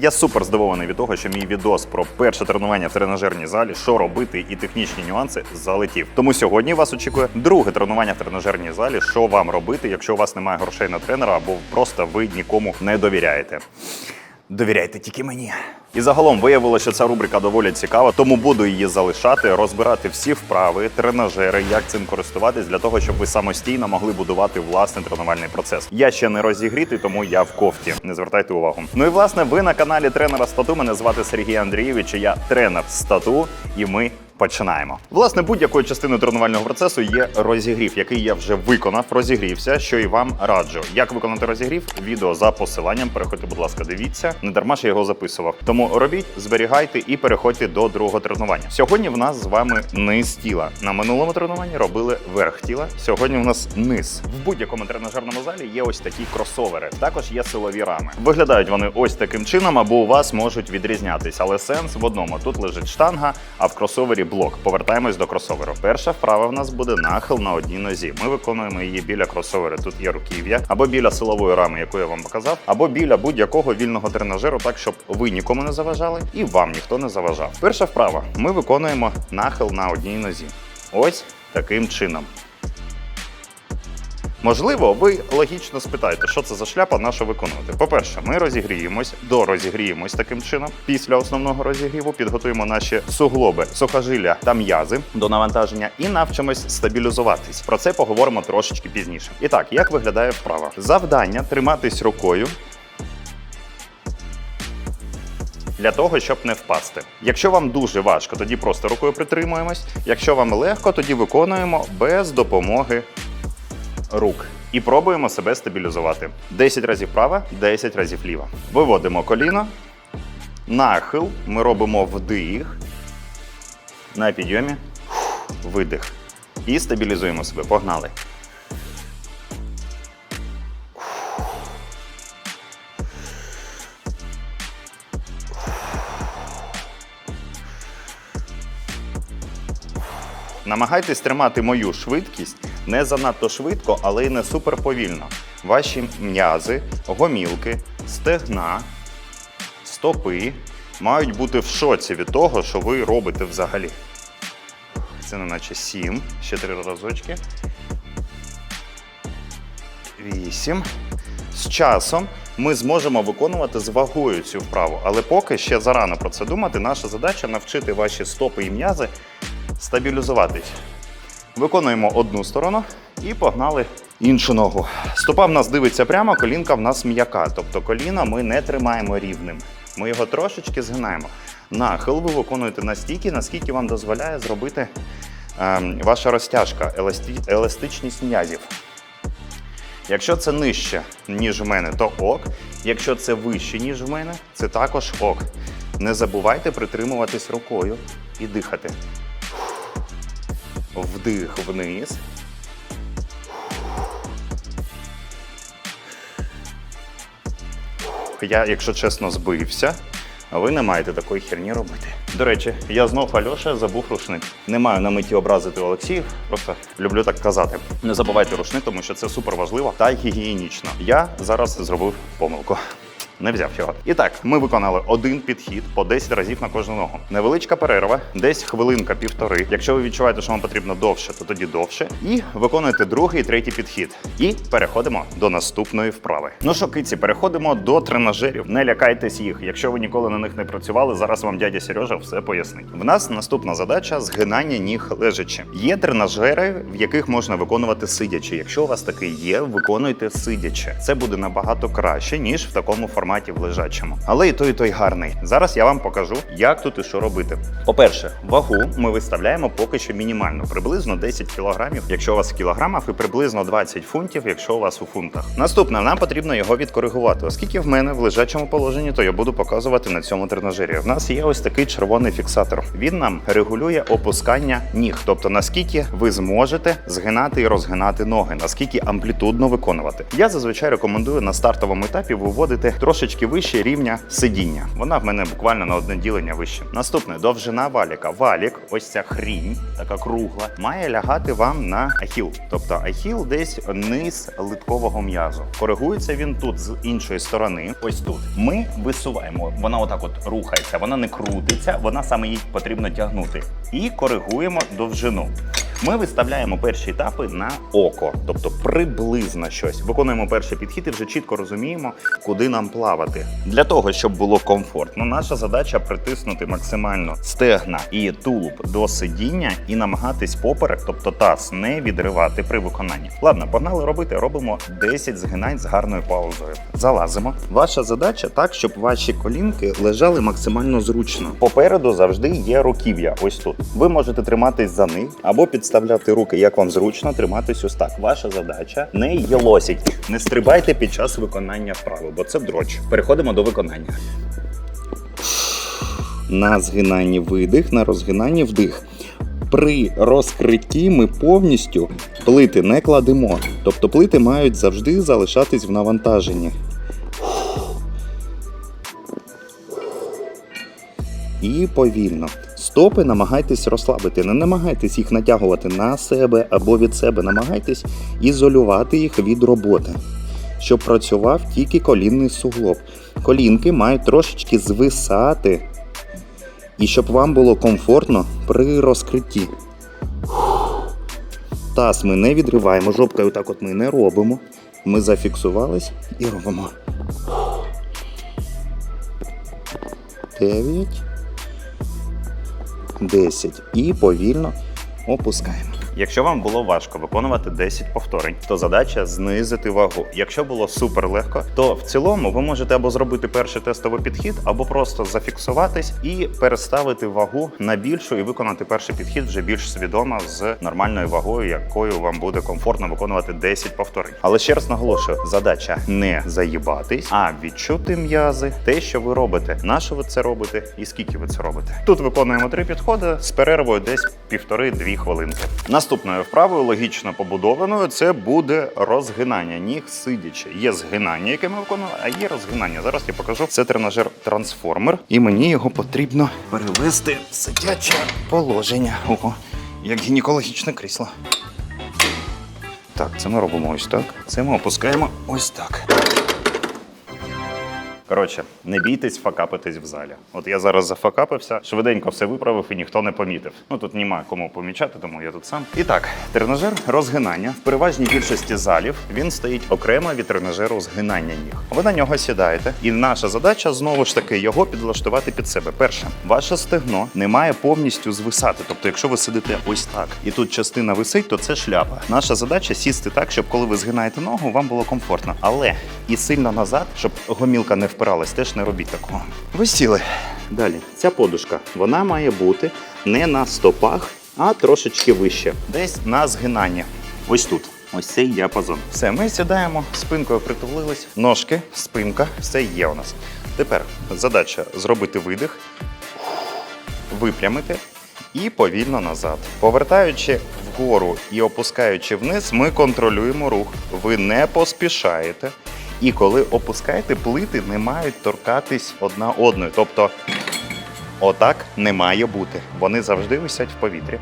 Я супер здивований від того, що мій відос про перше тренування в тренажерній залі, що робити і технічні нюанси залетів. Тому сьогодні вас очікує друге тренування в тренажерній залі. Що вам робити, якщо у вас немає грошей на тренера або просто ви нікому не довіряєте. Довіряйте тільки мені. І загалом виявилося, що ця рубрика доволі цікава, тому буду її залишати, розбирати всі вправи, тренажери, як цим користуватись для того, щоб ви самостійно могли будувати власний тренувальний процес. Я ще не розігрітий, тому я в кофті. Не звертайте увагу. Ну і власне, ви на каналі тренера стату. Мене звати Сергій Андрійович. Я тренер стату, і ми. Починаємо. Власне, будь-якою частиною тренувального процесу є розігрів, який я вже виконав, розігрівся, що і вам раджу. Як виконати розігрів? Відео за посиланням. Переходьте, будь ласка, дивіться. Не дарма ж я його записував. Тому робіть, зберігайте і переходьте до другого тренування. Сьогодні в нас з вами низ тіла. На минулому тренуванні робили верх тіла. Сьогодні в нас низ. В будь-якому тренажерному залі є ось такі кросовери. Також є силові рами. Виглядають вони ось таким чином, або у вас можуть відрізнятись. Але сенс в одному: тут лежить штанга, а в кросовері блок. Повертаємось до кросоверу. Перша вправа в нас буде нахил на одній нозі. Ми виконуємо її біля кросовера. Тут є руків'я, або біля силової рами, яку я вам показав, або біля будь-якого вільного тренажеру, так щоб ви нікому не заважали і вам ніхто не заважав. Перша вправа. Ми виконуємо нахил на одній нозі. Ось таким чином. Можливо, ви логічно спитаєте, що це за шляпа, на що виконувати. По-перше, ми розігріємось, дорозігріємось таким чином. Після основного розігріву підготуємо наші суглоби, сухожилля та м'язи до навантаження і навчимось стабілізуватись. Про це поговоримо трошечки пізніше. І так, як виглядає вправа? Завдання триматись рукою. Для того, щоб не впасти. Якщо вам дуже важко, тоді просто рукою притримуємось. Якщо вам легко, тоді виконуємо без допомоги рук. І пробуємо себе стабілізувати. 10 разів права, 10 разів ліва. Виводимо коліно. Нахил. Ми робимо вдих. На підйомі. Видих. І стабілізуємо себе. Погнали. Намагайтесь тримати мою швидкість не занадто швидко, але й не супер повільно. Ваші м'язи, гомілки, стегна, стопи мають бути в шоці від того, що ви робите взагалі. Це не наче 7. Ще три разочки. 8. З часом ми зможемо виконувати з вагою цю вправу, але поки ще зарано про це думати. Наша задача навчити ваші стопи і м'язи стабілізуватись. Виконуємо одну сторону і погнали іншу ногу. Стопа в нас дивиться прямо, колінка в нас м'яка. Тобто коліна ми не тримаємо рівним. Ми його трошечки згинаємо. Нахил ви виконуєте настільки, наскільки вам дозволяє зробити ем, ваша розтяжка, еласті... еластичність м'язів. Якщо це нижче, ніж в мене, то ок. Якщо це вище, ніж в мене, це також ок. Не забувайте притримуватись рукою і дихати. Вдих вниз. Я, якщо чесно, збився, а ви не маєте такої херні робити. До речі, я знов Альоша забув рушник. Не маю на меті образити Олексіїв, просто люблю так казати. Не забувайте рушник, тому що це супер важливо та гігієнічно. Я зараз зробив помилку. Не взяв його. І так, ми виконали один підхід по 10 разів на кожну ногу. Невеличка перерва, десь хвилинка, півтори. Якщо ви відчуваєте, що вам потрібно довше, то тоді довше. І виконуєте другий третій підхід. І переходимо до наступної вправи. Ну що, киці, переходимо до тренажерів. Не лякайтесь їх. Якщо ви ніколи на них не працювали, зараз вам дядя Сережа все пояснить. В нас наступна задача згинання ніг лежачи. Є тренажери, в яких можна виконувати сидячи. Якщо у вас такий є, виконуйте сидячи. Це буде набагато краще, ніж в такому форматі в лежачому. Але і той, і той гарний. Зараз я вам покажу, як тут і що робити. По-перше, вагу ми виставляємо поки що мінімально, приблизно 10 кілограмів, якщо у вас в кілограмах, і приблизно 20 фунтів, якщо у вас у фунтах. Наступне, нам потрібно його відкоригувати. Оскільки в мене в лежачому положенні, то я буду показувати на цьому тренажері. В нас є ось такий червоний фіксатор. Він нам регулює опускання ніг, тобто наскільки ви зможете згинати і розгинати ноги, наскільки амплітудно виконувати. Я зазвичай рекомендую на стартовому етапі виводити трошки трошечки вище рівня сидіння. Вона в мене буквально на одне ділення вище. Наступне довжина валіка. Валік, ось ця хрінь, така кругла, має лягати вам на ахіл. Тобто ахіл десь низ литкового м'язу. Коригується він тут з іншої сторони. Ось тут. Ми висуваємо. Вона отак от рухається, вона не крутиться, вона саме їй потрібно тягнути. І коригуємо довжину. Ми виставляємо перші етапи на око, тобто приблизно щось. Виконуємо перший підхід і вже чітко розуміємо, куди нам плавати. Для того, щоб було комфортно, наша задача притиснути максимально стегна і тулуб до сидіння і намагатись поперек, тобто таз, не відривати при виконанні. Ладно, погнали робити. Робимо 10 згинань з гарною паузою. Залазимо. Ваша задача так, щоб ваші колінки лежали максимально зручно. Попереду завжди є руків'я. Ось тут. Ви можете триматись за них або підставляти руки, як вам зручно триматись ось так. Ваша задача не єлосіть. Не стрибайте під час виконання вправи, бо це дроч. Переходимо до виконання. На згинанні видих, на розгинанні вдих. При розкритті ми повністю плити не кладемо. Тобто плити мають завжди залишатись в навантаженні. І повільно. Стопи намагайтесь розслабити. Не намагайтесь їх натягувати на себе або від себе. Намагайтесь ізолювати їх від роботи, щоб працював тільки колінний суглоб. Колінки мають трошечки звисати, і щоб вам було комфортно при розкритті. Таз ми не відриваємо, жопкою так от ми не робимо. Ми зафіксувались і робимо. Дев'ять. 10 і повільно опускаємо. Якщо вам було важко виконувати 10 повторень, то задача знизити вагу. Якщо було супер легко, то в цілому ви можете або зробити перший тестовий підхід, або просто зафіксуватись і переставити вагу на більшу і виконати перший підхід вже більш свідомо з нормальною вагою, якою вам буде комфортно виконувати 10 повторень. Але ще раз наголошую: задача не заїбатись, а відчути м'язи, те, що ви робите, на що ви це робите і скільки ви це робите. Тут виконуємо три підходи з перервою десь півтори-дві хвилинки. Наступною вправою логічно побудованою це буде розгинання ніг сидячи. Є згинання, яке ми виконуємо, а є розгинання. Зараз я покажу. Це тренажер трансформер, і мені його потрібно перевести в сидяче положення. Ого, як гінекологічне крісло. Так, це ми робимо ось так. Це ми опускаємо ось так. Коротше, не бійтесь факапитись в залі. От я зараз зафакапився, швиденько все виправив і ніхто не помітив. Ну тут нема кому помічати, тому я тут сам. І так, тренажер розгинання в переважній більшості залів він стоїть окремо від тренажеру згинання ніг. Ви на нього сідаєте, і наша задача знову ж таки його підлаштувати під себе. Перше, ваше стегно не має повністю звисати. Тобто, якщо ви сидите ось так, і тут частина висить, то це шляпа. Наша задача сісти так, щоб коли ви згинаєте ногу, вам було комфортно. Але і сильно назад, щоб гомілка не впиралась, теж не робіть такого. Ви сіли. Далі, ця подушка вона має бути не на стопах, а трошечки вище, десь на згинання. Ось тут. Ось цей діапазон. Все, ми сідаємо, спинкою притулились, ножки, спинка, все є у нас. Тепер задача зробити видих, випрямити і повільно назад. Повертаючи вгору і опускаючи вниз, ми контролюємо рух. Ви не поспішаєте. І коли опускаєте, плити не мають торкатись одна одної. Тобто, отак не має бути. Вони завжди висять в повітрі.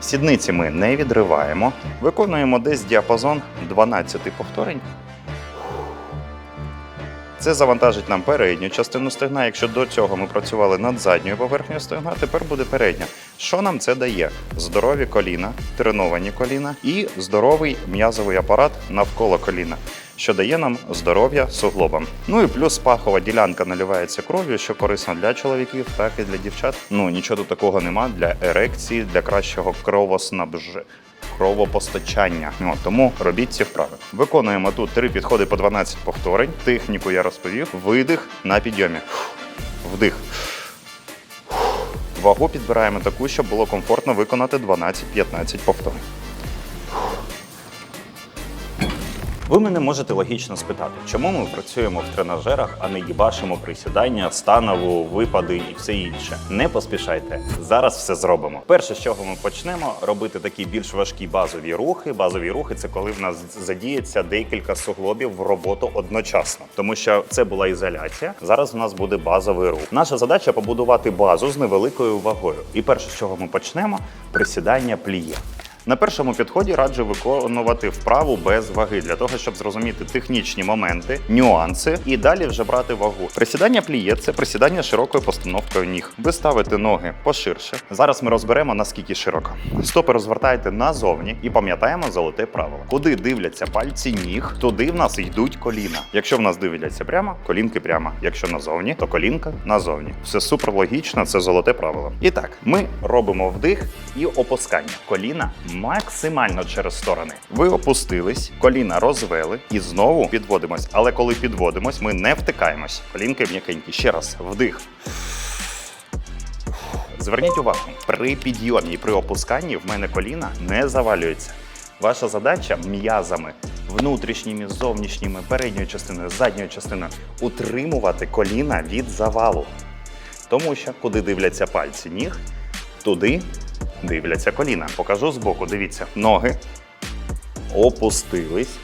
Сідниці ми не відриваємо. Виконуємо десь діапазон 12 повторень. Це завантажить нам передню частину стегна. Якщо до цього ми працювали над задньою поверхнею стегна, тепер буде передня. Що нам це дає? Здорові коліна, треновані коліна і здоровий м'язовий апарат навколо коліна, що дає нам здоров'я суглобам. Ну і плюс пахова ділянка наливається кров'ю, що корисно для чоловіків, так і для дівчат. Ну нічого тут такого нема для ерекції, для кращого кровоснабження кровопостачання. От, тому робіть ці вправи. Виконуємо тут три підходи по 12 повторень. Техніку я розповів. Видих на підйомі. Вдих. Вагу підбираємо таку, щоб було комфортно виконати 12-15 повторень. Ви мене можете логічно спитати, чому ми працюємо в тренажерах, а не їбашимо присідання, станову, випади і все інше. Не поспішайте. Зараз все зробимо. Перше, з чого ми почнемо, робити такі більш важкі базові рухи. Базові рухи це коли в нас задіється декілька суглобів в роботу одночасно, тому що це була ізоляція. Зараз у нас буде базовий рух. Наша задача побудувати базу з невеликою вагою. І перше, з чого ми почнемо, присідання пліє. На першому підході раджу виконувати вправу без ваги для того, щоб зрозуміти технічні моменти, нюанси і далі вже брати вагу. Присідання пліє це присідання широкою постановкою ніг. Ви ставите ноги поширше. Зараз ми розберемо наскільки широко. Стопи розвертаєте назовні і пам'ятаємо золоте правило. Куди дивляться пальці ніг, туди в нас йдуть коліна. Якщо в нас дивляться прямо, колінки прямо. Якщо назовні, то колінка назовні. Все супер логічно, це золоте правило. І так, ми робимо вдих і опускання. Коліна максимально через сторони. Ви опустились, коліна розвели і знову підводимось. Але коли підводимось, ми не втикаємось. Колінки м'якенькі. Ще раз, вдих. Зверніть увагу, при підйомі і при опусканні в мене коліна не завалюється. Ваша задача м'язами, внутрішніми, зовнішніми, передньою частиною, задньою частиною утримувати коліна від завалу. Тому що куди дивляться пальці ніг, туди дивляться коліна. Покажу збоку. Дивіться, ноги опустились.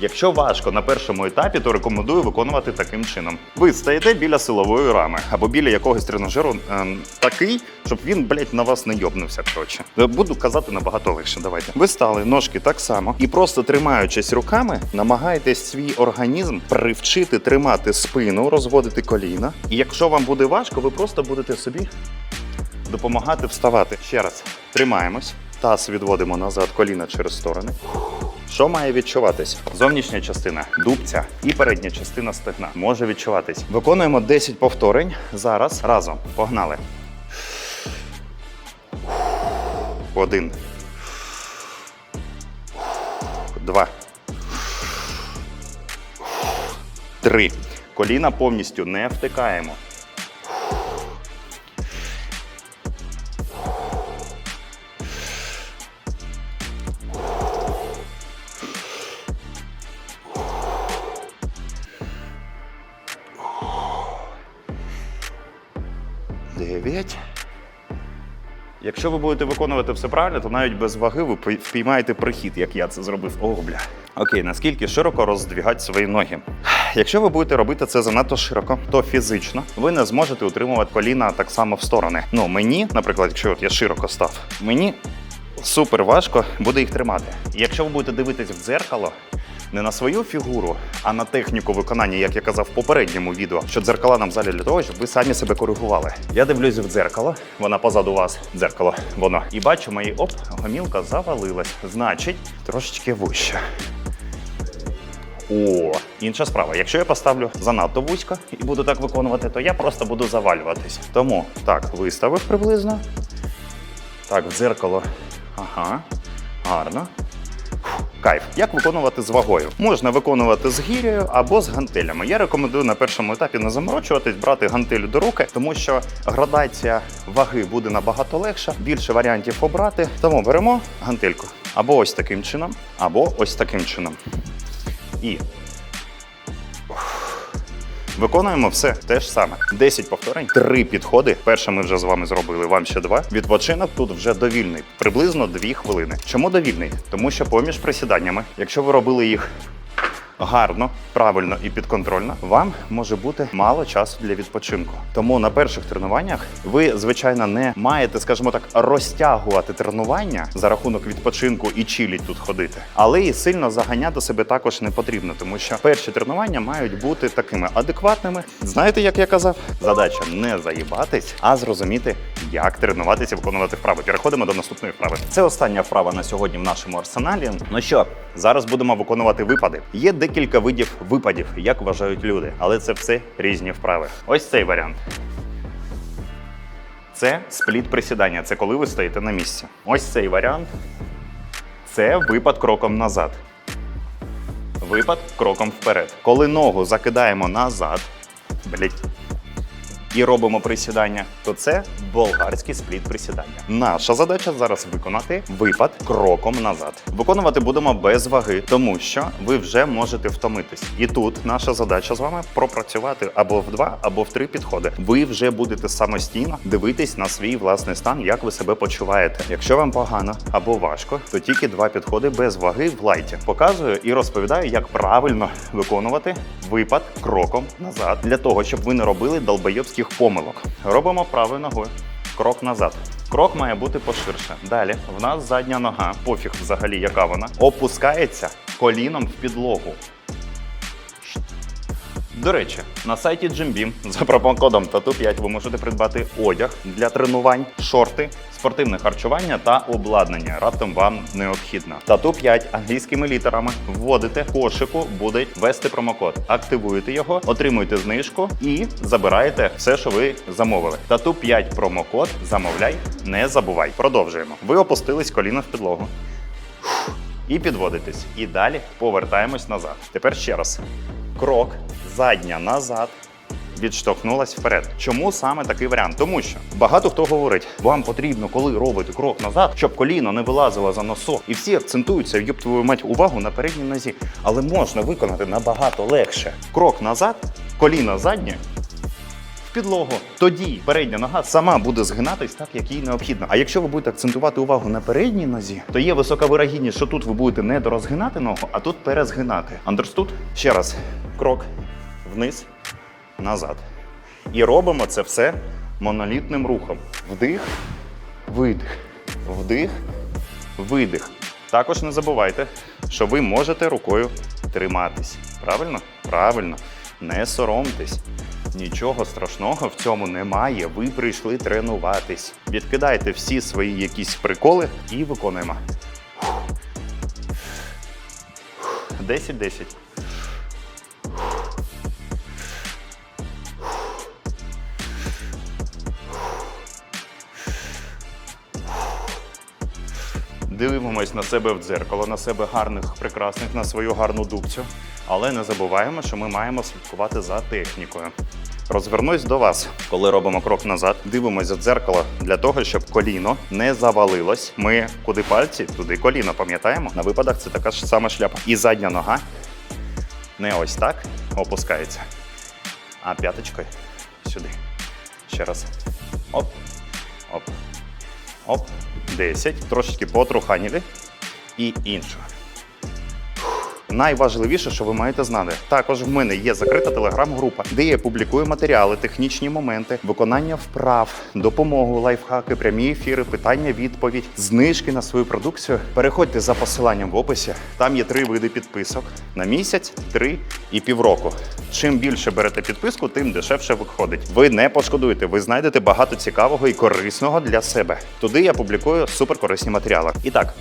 Якщо важко на першому етапі, то рекомендую виконувати таким чином. Ви стаєте біля силової рами або біля якогось тренажеру ем, такий, щоб він, блядь, на вас не йобнувся. Коротше, буду казати набагато легше. Давайте. Ви стали ножки так само і просто тримаючись руками, намагаєтесь свій організм привчити тримати спину, розводити коліна. І якщо вам буде важко, ви просто будете собі допомагати вставати. Ще раз тримаємось. Таз відводимо назад, коліна через сторони. Що має відчуватись? Зовнішня частина дубця і передня частина стегна може відчуватись. Виконуємо 10 повторень. Зараз разом. Погнали. Один. Два. Три. Коліна повністю не втикаємо. Дев'ять. Якщо ви будете виконувати все правильно, то навіть без ваги ви впіймаєте прихід, як я це зробив. О, бля. Окей, наскільки широко роздвігати свої ноги? Якщо ви будете робити це занадто широко, то фізично ви не зможете утримувати коліна так само в сторони. Ну мені, наприклад, якщо от я широко став, мені супер важко буде їх тримати. Якщо ви будете дивитись в дзеркало, не на свою фігуру, а на техніку виконання, як я казав в попередньому відео, що дзеркала нам в залі для того, щоб ви самі себе коригували. Я дивлюсь в дзеркало, вона позаду вас, дзеркало, воно. І бачу, мої оп, гомілка завалилась. Значить, трошечки вище. О, інша справа. Якщо я поставлю занадто вузько і буду так виконувати, то я просто буду завалюватись. Тому так, виставив приблизно. Так, в дзеркало. Ага, гарно. Кайф. Як виконувати з вагою? Можна виконувати з гір'єю або з гантелями. Я рекомендую на першому етапі не заморочуватись, брати гантелю до руки, тому що градація ваги буде набагато легша, більше варіантів обрати. Тому беремо гантельку або ось таким чином, або ось таким чином. І Виконуємо все те ж саме. 10 повторень, 3 підходи. Перше ми вже з вами зробили, вам ще два. Відпочинок тут вже довільний, приблизно 2 хвилини. Чому довільний? Тому що поміж присіданнями, якщо ви робили їх гарно, правильно і підконтрольно, вам може бути мало часу для відпочинку. Тому на перших тренуваннях ви, звичайно, не маєте, скажімо так, розтягувати тренування за рахунок відпочинку і чиліть тут ходити. Але і сильно заганяти себе також не потрібно, тому що перші тренування мають бути такими адекватними. Знаєте, як я казав, задача не заїбатись, а зрозуміти, як тренуватися, виконувати вправи. Переходимо до наступної вправи. Це остання вправа на сьогодні в нашому арсеналі. Ну що, зараз будемо виконувати випади. Є декілька видів випадів, як вважають люди, але це все різні вправи. Ось цей варіант. Це спліт присідання. Це коли ви стоїте на місці. Ось цей варіант. Це випад кроком назад. Випад кроком вперед. Коли ногу закидаємо назад, блять, і робимо присідання, то це болгарський спліт присідання. Наша задача зараз виконати випад кроком назад. Виконувати будемо без ваги, тому що ви вже можете втомитись. І тут наша задача з вами пропрацювати або в два, або в три підходи. Ви вже будете самостійно дивитись на свій власний стан, як ви себе почуваєте. Якщо вам погано або важко, то тільки два підходи без ваги в лайті. Показую і розповідаю, як правильно виконувати випад кроком назад для того, щоб ви не робили долбойобських помилок. Робимо правою ногою. Крок назад. Крок має бути поширше. Далі в нас задня нога, пофіг взагалі, яка вона, опускається коліном в підлогу. До речі, на сайті Jim за промокодом TATU5 ви можете придбати одяг для тренувань, шорти, спортивне харчування та обладнання. Раптом вам необхідно. TATU5 англійськими літерами вводите кошику, буде ввести промокод. Активуєте його, отримуєте знижку і забираєте все, що ви замовили. TATU5 промокод замовляй, не забувай. Продовжуємо. Ви опустились коліно в підлогу. І підводитесь. І далі повертаємось назад. Тепер ще раз. Крок, задня назад. Відштовхнулась вперед. Чому саме такий варіант? Тому що багато хто говорить, вам потрібно, коли робити крок назад, щоб коліно не вилазило за носок. І всі акцентуються, їб твою мать увагу на передній нозі. Але можна виконати набагато легше. Крок назад, коліно заднє, в підлогу. Тоді передня нога сама буде згинатись так, як їй необхідно. А якщо ви будете акцентувати увагу на передній нозі, то є висока вирогідність, що тут ви будете не дорозгинати ногу, а тут перезгинати. Understood? Ще раз. Крок вниз, назад. І робимо це все монолітним рухом. Вдих, видих, вдих, видих. Також не забувайте, що ви можете рукою триматись. Правильно? Правильно. Не соромтесь. Нічого страшного в цьому немає. Ви прийшли тренуватись. Відкидайте всі свої якісь приколи і виконуємо. 10-10. Дивимось на себе в дзеркало, на себе гарних, прекрасних, на свою гарну дубцю. Але не забуваємо, що ми маємо слідкувати за технікою. Розвернусь до вас, коли робимо крок назад. Дивимося в дзеркало для того, щоб коліно не завалилось. Ми куди пальці, туди коліно, пам'ятаємо? На випадах це така ж сама шляпа. І задня нога не ось так опускається, а п'яточкою сюди. Ще раз. Оп. Оп. Оп. 10. Трошечки потруханіли. І іншу. Найважливіше, що ви маєте знати, також в мене є закрита телеграм-група, де я публікую матеріали, технічні моменти, виконання вправ, допомогу, лайфхаки, прямі ефіри, питання, відповідь, знижки на свою продукцію. Переходьте за посиланням в описі. Там є три види підписок на місяць, три і півроку. Чим більше берете підписку, тим дешевше виходить. Ви не пошкодуєте, ви знайдете багато цікавого і корисного для себе. Туди я публікую суперкорисні матеріали. І так.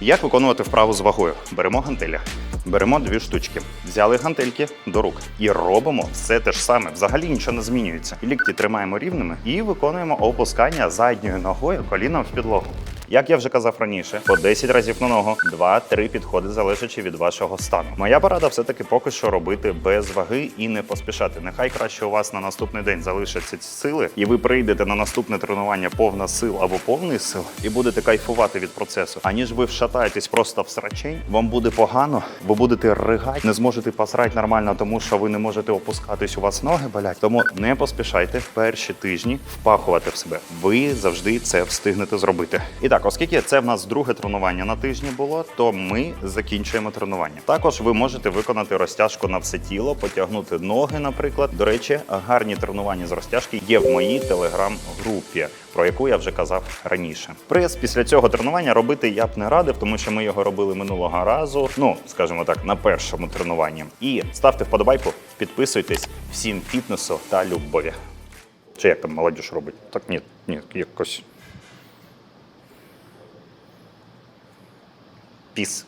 Як виконувати вправу з вагою? Беремо гантеля, беремо дві штучки, взяли гантельки до рук і робимо все те ж саме. Взагалі нічого не змінюється. Лікті тримаємо рівними і виконуємо опускання задньою ногою коліном в підлогу. Як я вже казав раніше, по 10 разів на ногу, 2-3 підходи залежачи від вашого стану. Моя порада все-таки поки що робити без ваги і не поспішати. Нехай краще у вас на наступний день залишаться ці сили, і ви прийдете на наступне тренування повна сил або повний сил, і будете кайфувати від процесу. Аніж ви вшатаєтесь просто в срачень, вам буде погано, ви будете ригати, не зможете посрати нормально, тому що ви не можете опускатись, у вас ноги болять. Тому не поспішайте перші тижні впахувати в себе. Ви завжди це встигнете зробити. І так, оскільки це в нас друге тренування на тижні було, то ми закінчуємо тренування. Також ви можете виконати розтяжку на все тіло, потягнути ноги, наприклад. До речі, гарні тренування з розтяжки є в моїй телеграм-групі, про яку я вже казав раніше. Прес після цього тренування робити я б не радив, тому що ми його робили минулого разу. Ну, скажімо так, на першому тренуванні. І ставте вподобайку, підписуйтесь всім фітнесу та любові. Чи як там молодіж робить? Так ні, ні, якось. Піс.